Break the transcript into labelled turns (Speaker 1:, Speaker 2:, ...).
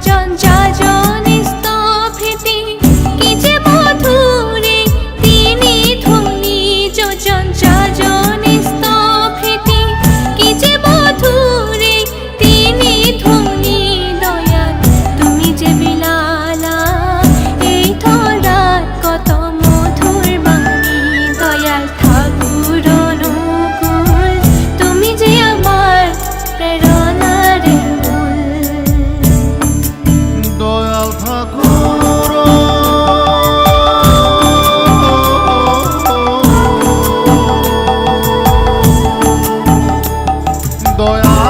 Speaker 1: যজ্ঞাজন স্তভিতি কি যে
Speaker 2: 多呀。